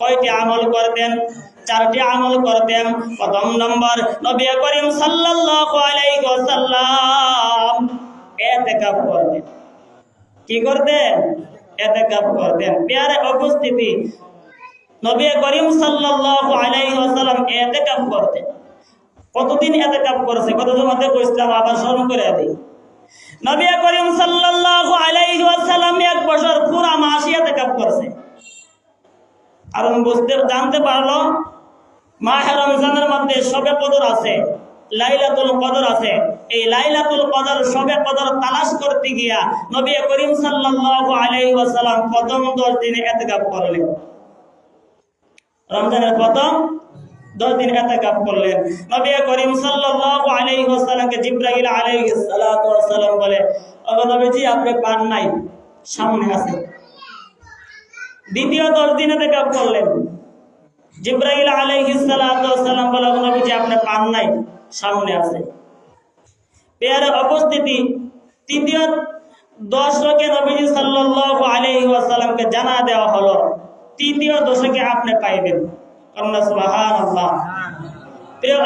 কয়টি আমল করতেন, চারটি আমল করতেন। প্রথম নম্বর, নবী করিম সাল্লাল্লাহু আলাইহি ওয়াসাল্লাম ইতিকাফ করতেন। কি করতেন? ইতিকাফ করতেন। প্যারে উপস্থিতি, নবী করিম সাল্লাল্লাহু আলাইহি ওয়াসাল্লাম ইতিকাফ করতেন। কতদিন ইতিকাফ করেছে? কত জমাতে কইছিলাম আবার স্মরণ করে দিই। নবী করিম সাল্লাল্লাহু আলাইহি ওয়াসাল্লাম এক বছর পুরা মাস ইতিকাফ করছে। কারণ বুঝতে জানতে পারল, মাহে রমজানের মধ্যে সবে কদর আছে, লাইলাতুল কদর আছে। এই লাইলাতুল কদর সবে কদর তালাশ করতে গিয়া নবী করিম সাল্লাল্লাহু আলাইহি ওয়াসাল্লাম প্রথম 10 দিনে ইতিকাফ করলেন। রমজানের প্রথম 10 দিন ইতিকাফ করলেন। নবী করিম সাল্লাল্লাহু আলাইহি ওয়াসাল্লামকে জিবরাইল আলাইহিস সালাতু ওয়াসালাম বলে, ওগো নবীজি, আপনি পান নাই, সামনে আছে দ্বিতীয় দশ দিনে থেকে করলেন জিব্রাহিল আলাইহিস সালাম বলে নবীজি আপনি পান নাই, সামনে আছে। পেয়ারের উপস্থিতি তৃতীয় দশ লোকে নবীজি সাল্লাল্লাহু আলাইহি ওয়াসাল্লামকে জানা দেওয়া হলো, তৃতীয় দশকে আপনি পাইবেন।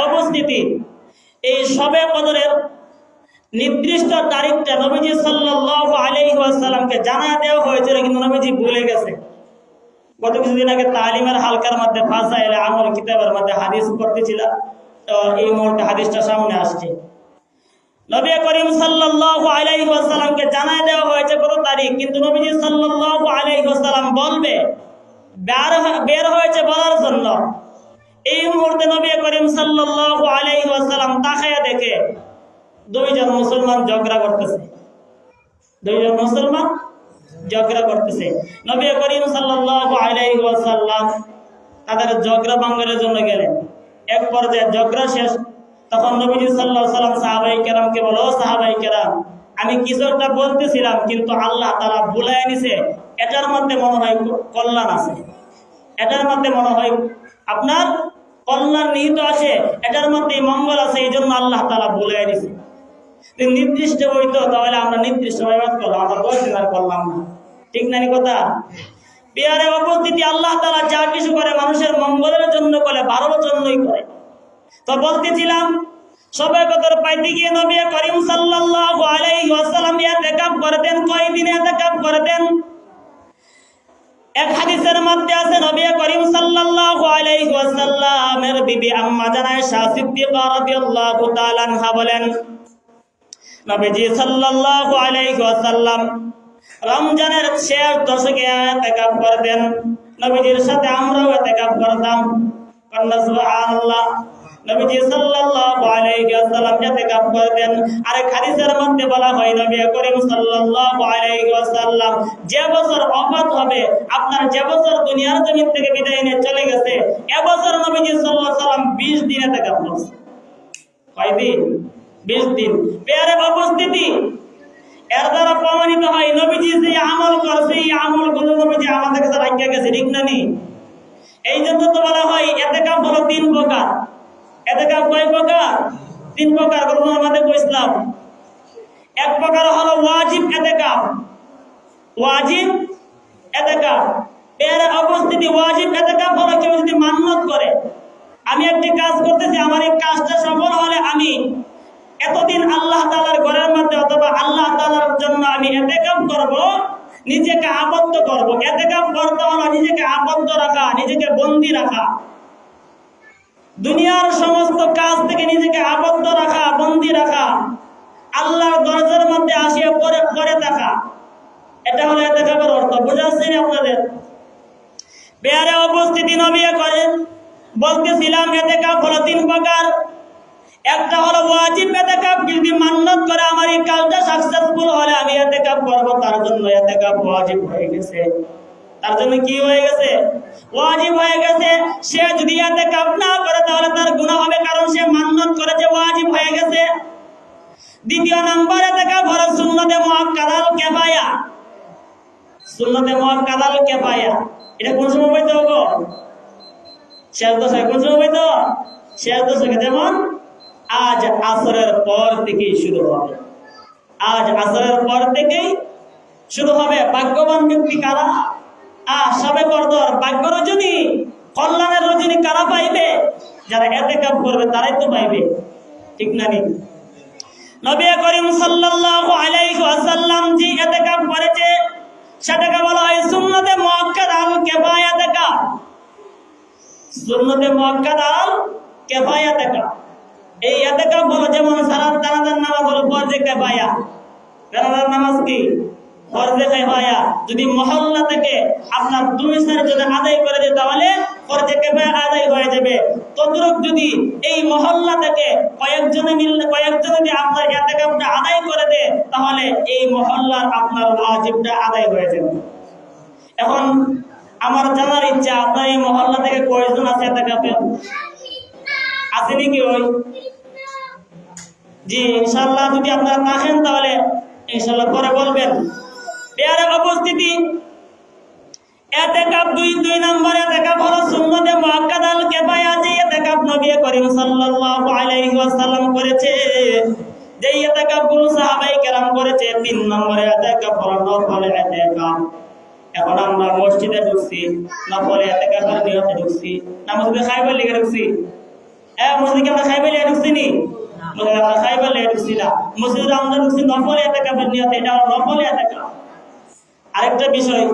উপস্থিতি এই সবে কদরের নির্দিষ্ট তারিখটা নবীজি সাল্লাল্লাহু আলাইহি ওয়াসাল্লামকে জানা দেওয়া হয়েছিল, কিন্তু নবীজি ভুলে গেছে। গত কিছুদিন আগে তালিমের হালকার মধ্যে ফাঁসা এলে আমল কিতাবের মধ্যে হাদিস পড়তেছিলাম তো এই মুহূর্তে হাদিসটা সামনে আসছে। নবী করিম সাল্লাল্লাহু আলাইহি ওয়াসাল্লামকে জানায় দেওয়া হয়েছে কত তারিখ, কিন্তু নবীজি সাল্লাল্লাহু আলাইহি ওয়াসাল্লাম বলবে, বের বের হয়েছে বলার জন্য। এই মুহূর্তে নবী করিম সাল্লাল্লাহু আলাইহি ওয়াসাল্লাম তাকায়া দেখে দুইজন মুসলমান ঝগড়া করতেছে। দুইজন মুসলমান ঝগড়া করতেছে। নবী করিম সাল্লাল্লাহু আলাইহি ওয়াসাল্লাম তাদের ঝগড়া ভাঙানোর জন্য গেলেন। এক পর্যায়ে ঝগড়া শেষ। তখন নবীজি আলাইহি সাল্লাম সাহাবাই কেরামকে বলো, "ও সাহাবাই কেরাম, আমি কিছু একটা বলতেছিলাম, কিন্তু আল্লাহ তাআলা ভুলাই নিছে। এটার মধ্যে মনে হয় কল্যাণ আছে। এটার মধ্যে মনে হয় আপনার কল্যাণ নিহিত আছে। এটার মধ্যে মঙ্গল আছে। এই জন্য আল্লাহ তাআলা ভুলাই নিছে। নির্দিষ্ট হইতো তাহলে আমরা নির্দিষ্ট ইবাদত করলাম আমরা দশ দিন আর করলাম না। ঠিক নানি কথা? বিহারে উপস্থিতি আল্লাহ তারা যা কিছু করে মানুষের মঙ্গলের জন্য করে ভালোর জন্যই করে। তো বলতেছিলাম এক আছে করিম বলেন নবীজি সাল্লাল্লাহু আলাইহি ওয়াসাল্লাম রমজানের শেষ দশকে ইতিকাফ করতেন। নবীজির সাথে আমরাও ইতিকাফ করতাম। কন্যা সুবহানাল্লাহ। নবীজি সাল্লাল্লাহু আলাইহি ওয়াসাল্লাম ইতিকাফ করতেন। আর হাদিসের মধ্যে বলা হয়, নবী করিম সাল্লাল্লাহু আলাইহি ওয়াসাল্লাম যে বছর ওফাত হবে, আপনার যে বছর দুনিয়ার জমিন থেকে বিদায় নিয়ে চলে গেছে এবছর নবীজি সাল্লাল্লাহু আলাইহি ওয়াসাল্লাম 20 দিন ইতিকাফ করছে কয়দিন? বিশ দিন। পেয়ারে উপস্থিতি। এর দ্বারা প্রমাণিত হয়, নবীজি যে আমল করছে এই আমলগুলো নবীজি আমাদের কাছে রাখিয়া গেছে, ঠিক না নি? এই জন্য তো বলা হয়, এতে কাপ হলো তিন প্রকার। এতে কাপ কয় প্রকার? তিন প্রকার কোনো আমাদের ইসলাম। এক প্রকার হলো ওয়াজিব, এতে কাপ ওয়াজিব, এতে কাপ এর অবস্থিতি ওয়াজিব, এতে কাপ হলো কেউ যদি মান্যত করে। আমি একটি কাজ করতেছি, আমার এই কাজটা করব? নিজেকে আবদ্ধ করব। এতে কাম করতে হলো নিজেকে আবদ্ধ রাখা, নিজেকে বন্দি রাখা। দুনিয়ার সমস্ত কাজ থেকে নিজেকে আবদ্ধ রাখা, বন্দি রাখা। আল্লাহর দরজার মধ্যে আসিয়া পরে পরে থাকা। এটা হলো এতে কামের অর্থ। বোঝা যাচ্ছে না আপনাদের? বেয়ারে উপস্থিতি নবিয়ে করেন। বলতেছিলাম এতে কাপ হলো তিন প্রকার। একটা হলো ওয়াজিব এতেকাপ যদি মান্নত করে আমার এই কাজটা সাকসেসফুল হলে আমি এতেকাপ করব, তার জন্য এতেকাপ ওয়াজিব হয়ে গেছে। তার জন্য কি হয়ে গেছে? ওয়াজিব হয়ে গেছে, সে যদি এতেকাপ না করে তাহলে তার গুণা হবে, কারণ সে মান্নত করে যে ওয়াজিব হয়ে গেছে। দ্বিতীয় নাম্বার এতেকাপ হলো সুন্নতে মুআক্কাদাল কিফায়া। সুন্নতে মুআক্কাদাল কিফায়া। এটা কোন সময় হইতে হবে শেষ দশকে, কোন সময় হইতো? শেষ দশকে, যেমন আজ আসরের পর থেকেই শুরু হবে। আজ আসরের পর থেকেই শুরু হবে ভাগ্যবান ব্যক্তি কারা? আ, সবে করদর, ভাগ্য রজনী, কল্যাণের রজনী কারা পাইবে? যারা এতে কাপ করবে, তারাই তো পাইবে। ঠিক না নবী করিম সাল্লাল্লাহু আলাইহি ওয়াসাল্লাম যে ইতিকাফ করেছে, সেটাকে বলা হয় সুন্নতে মুআক্কাদা আল কিফায়াতাকা সুন্নতে মুআক্কাদা আল কিফায়াতাকা এই ইতিকাফ হলো যেমন সালাত জানাজার নামাজ হলো ফরজে কিফায়া জানাজার নামাজ কি? যদি মহল্লা থেকে আপনার দুই সারি যদি আদায় করে দেয় তাহলে ফরজে কিফায়া আদায় হয়ে যাবে। তদ্রুপ যদি এই মহল্লা থেকে কয়েকজনে মিললে কয়েকজনে যদি আপনার ইতিকাফটা আদায় করে দেয়, তাহলে এই মহল্লার আপনার ওয়াজিবটা আদায় হয়ে যাবে। এখন আমার জানার ইচ্ছা, আপনার এই মহল্লা থেকে কয়েকজন আছে ইতিকাফে আছে নাকি ওই জি ইনশাল্লাহ যদি আপনারা থাকেন তাহলে ইনশাল্লাহ পরে বলবেন। পেয়ারে উপস্থিতি এতেকাপ দুই দুই নম্বর এতেকাপ হলো সুন্নতে মুআক্কাদ আল কিফায়া যে এতেকাপ নবী করিম সাল্লাল্লাহু আলাইহি ওয়াসাল্লাম করেছে। যে এতেকাপগুলো সাহাবাই কেরাম করেছে, তিন নম্বরে এতেকাপ হলো নফল এতেকাপ এখন আমরা মসজিদে ঢুকছি, নফলে এতেকাপের নিয়তে ঢুকছি না মসজিদে খাইবার লিগে ঢুকছি। এ, মসজিদে আমরা খাইবার লিগে ঢুকছি নি? আমরা খাইবার লিগে ঢুকছি না মসজিদে আমরা ঢুকছি, নফলে এতেকাপের নিয়তে, এটা হলো নফলে এতেকাপ আরেকটা বিষয়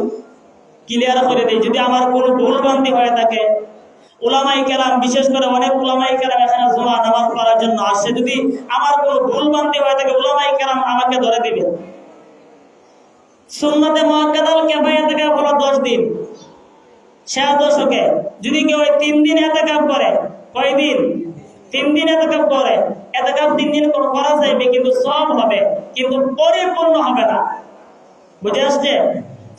ক্লিয়ার করে দিই, যদি আমার কোনো ভুল ভ্রান্তি হয়ে থাকে ওলামাই কেরাম, বিশেষ করে অনেক ওলামাই কেরাম এখানে জমা নামাজ পড়ার জন্য আসছে, যদি আমার কোনো ভুল ভ্রান্তি হয়ে থাকে ওলামাই কেরাম আমাকে ধরে দিবে। সুন্নতে মহাকাদাল কেফায়া থেকে হলো দশ দিন। শেষ দশকে। যদি কেউ ওই তিন দিন এতে কাপ করে কয় দিন? তিন দিন এতে কাপ করে এতে কাপ তিন দিন করে করা যাইবে কিন্তু সব হবে, কিন্তু পরিপূর্ণ হবে না। বুঝে আসছে?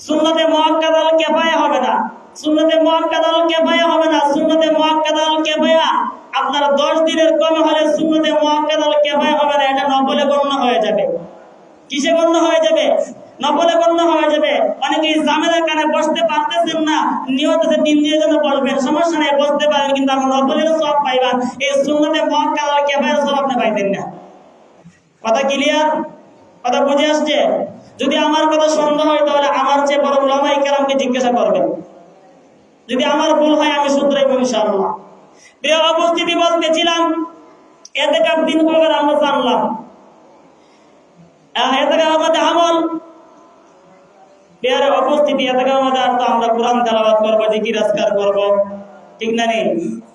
সুন্নতে মুআক্কাদাল কিফায়া হবে না। সুন্নতে মুআক্কাদাল কিফায়া হবে না। সুন্নতে মুআক্কাদাল কিফায়া আপনার 10 দিনের কম হলে সুন্নতে মুআক্কাদাল কিফায়া হবে না। এটা নফলে গণ্য হয়ে যাবে। কিসে গণ্য হয়ে যাবে? নফলে গণ্য হয়ে যাবে। অনেকেই জামেলার কানে বসতে পারতেছেন না নিয়ত আছে তিন দিনের জন্য বসবেন। সমস্যা নেই, বসতে পারেন কিন্তু আপনি নফলেরও সব পাইবেন। এই সুন্নতে মুআক্কাদাল কিফায়া সব আপনি পাইতেন না। কথা ক্লিয়ার কথা বুঝে আসছে? যদি আমার কথা সন্দেহ হয়, তাহলে আমার চেয়ে বড় ওলামাই কেরামকে জিজ্ঞাসা করবেন। যদি আমার ভুল হয়, আমি শুধরাইব ইনশাআল্লাহ। প্রিয় উপস্থিতি বলতেছিলাম এতে কাপ দিন আমরা জানলাম। এতে প্রিয়ার উপস্থিতি এতে কাপ আমাদের আর তো আমরা কোরআন তেলাওয়াত করব, জিকির আজকার করব। ঠিক না নেই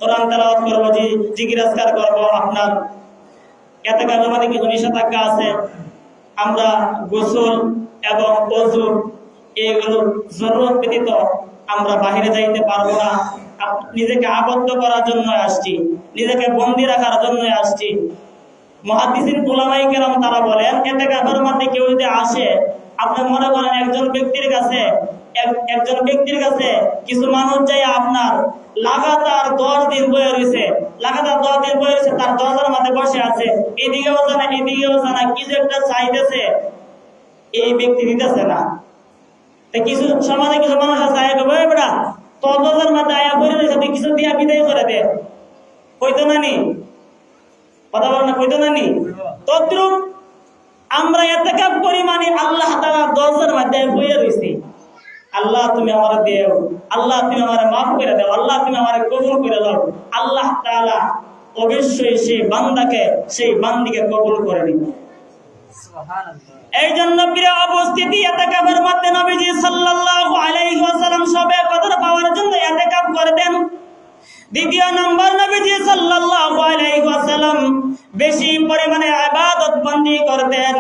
কোরআন তেলাওয়াত করব, জি জিকির আজকার করব আপনার। এতে কাপ আমাদের কিছু নিষেধাজ্ঞা আছে। আমরা গোসল এবং অজু এগুলো জরুরত ব্যতীত আমরা বাহিরে যাইতে পারব না। নিজেকে আবদ্ধ করার জন্য আসছি। নিজেকে বন্দি রাখার জন্য আসছি। মহাদিসিন গোলামাই কেরাম তারা বলেন এতে কাফের মধ্যে কেউ যদি আসে আপনি মনে করেন একজন ব্যক্তির কাছে, এক- একজন ব্যক্তির কাছে কিছু মানুষ যাই আপনার লাগাতার দশ দিন বয়ে রয়েছে, লাগাতার দশ দিন বয়ে রয়েছে, তার দরজার মধ্যে বসে আছে, এদিকেও জানা এদিকেও জানা, কিছু একটা চাইতেছে, এই ব্যক্তি দিতেছে না। কিছু সমাজে কিছু মানুষ আছে, আয়া "এই বেটা দরজার মধ্যে আয়া বলে রয়েছে, তুই কিছু দিয়া বিদায় করে দে। কইতো না নি? কথা বল না কইতো না নি? তদ্রুপ আমরা এতেকাব করি মানে আল্লাহ তাআলা দরজার মধ্যে বইয়ে রইছি। আল্লাহ তুমি আমার দেও, আল্লাহ তুমি আমার মাফ করে দাও, আল্লাহ তুমি আমার কবুল করে দাও। আল্লাহ তাআলা অবশ্যই সেই বান্দাকে, সেই বান্দিকে কবুল করে দিবে এই জন্য প্রিয় উপস্থিতি এতেকাবের মধ্যে নবীজি সাল্লাল্লাহু আলাইহি ওয়াসাল্লাম সবে কদর পাওয়ার জন্য এতেকাব করে দেন। দ্বিতীয় নম্বর নবীজি সাল্লাল্লাহু আলাইহি ওয়াসাল্লাম বেশি পরিমাণে ইবাদত বন্দি করতেন।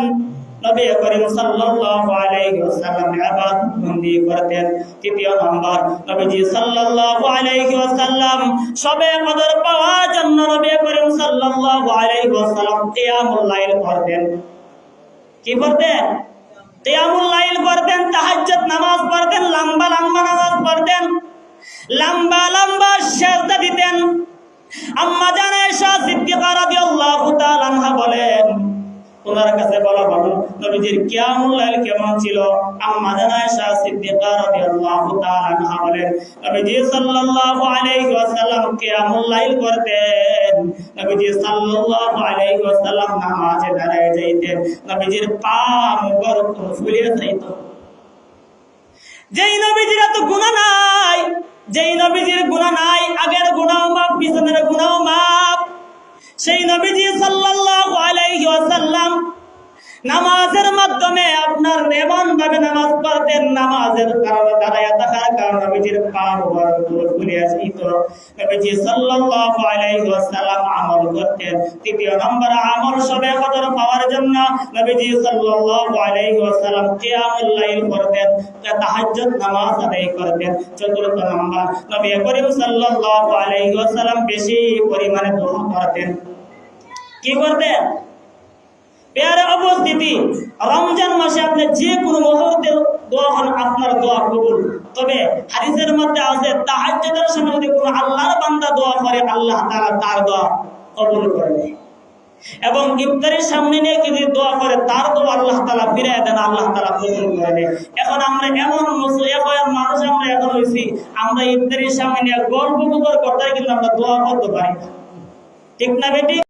নবী করিম সাল্লাল্লাহু আলাইহি ওয়াসাল্লাম ইবাদত বন্দি করতেন। তৃতীয় নম্বর নবীজি সাল্লাল্লাহু আলাইহি ওয়াসাল্লাম সবে কদর পাওয়ার জন্য নবী করিম সাল্লাল্লাহু আলাইহি ওয়াসাল্লাম কিয়ামুল লাইল করতেন। কি করতেন? কিয়ামুল লাইল করতেন, তাহাজ্জুদ নামাজ পড়তেন, লম্বা লম্বা নামাজ পড়তেন। লম্বা লম্বা সেজদা দিতেন। আম্মা জানে শাহ সিদ্দিকা রাদিয়াল্লাহু তাআলা আনহা বলেন ওনার কাছে বলা হলো নবীজির কিয়ামুল লাইল কেমন ছিল? আম্মা জানে শাহ সিদ্দিকা রাদিয়াল্লাহু তাআলা আনহা বলেন, নবীজি সাল্লাল্লাহু আলাইহি ওয়াসাল্লাম কিয়ামুল লাইল করতেন। নবীজি সাল্লাল্লাহু আলাইহি ওয়াসাল্লাম নামাজে দাঁড়ায় যাইতেন। নবীজির পা মুবারক ফুলিয়ে যাইতো। যেই নবীজির এত গুণা নাই যেই নবীজির গুণা নাই, আগের গুণাও মাপ পিছনের গুণাও মাপ সেই নবীজি সাল্লাল্লাহু আলাই ওয়াসাল্লাম নামাজের মাধ্যমে আপনার এমন ভাবে নামাজ পড়তেন, নামাজের কারণে দাঁড়ায় থাকার কারণে নবীজির পা মুবারকগুলো খুলে আসিত। নবীজি সাল্লাল্লাহু আলাইহি ওয়াসাল্লাম আমল করতেন। তৃতীয় নম্বর আমল সবে কদর পাওয়ার জন্য নবীজি সাল্লাল্লাহু আলাইহি ওয়াসাল্লাম কিয়ামুল লাইল করতেন তাহাজ্জুদ নামাজ আদায় করতেন। চতুর্থ নম্বর, নবী করিম সাল্লাল্লাহু আলাইহি ওয়াসাল্লাম বেশি পরিমাণে দোয়া করতেন। কি করতেন? পেয়ারে উপস্থিতি রমজান মাসে আপনি যে কোনো মুহূর্তে দোয়া হন আপনার দোয়া কবুল। তবে হাদিসের মধ্যে আছে, তাহাজ্জুদের সময় যদি কোনো আল্লাহর বান্দা দোয়া করে, আল্লাহ তাআলা তার দোয়া কবুল করবে এবং ইফতারের সামনে নিয়ে যদি দোয়া করে, তার দোয়া আল্লাহ তাআলা ফিরিয়ে দেন, আল্লাহ তাআলা কবুল করে নেয়। এখন আমরা এমন এখন মানুষ আমরা এখন হয়েছি আমরা ইফতারের সামনে নিয়ে গল্প করতে কিন্তু আমরা দোয়া করতে পারি। ঠিক না বেটি?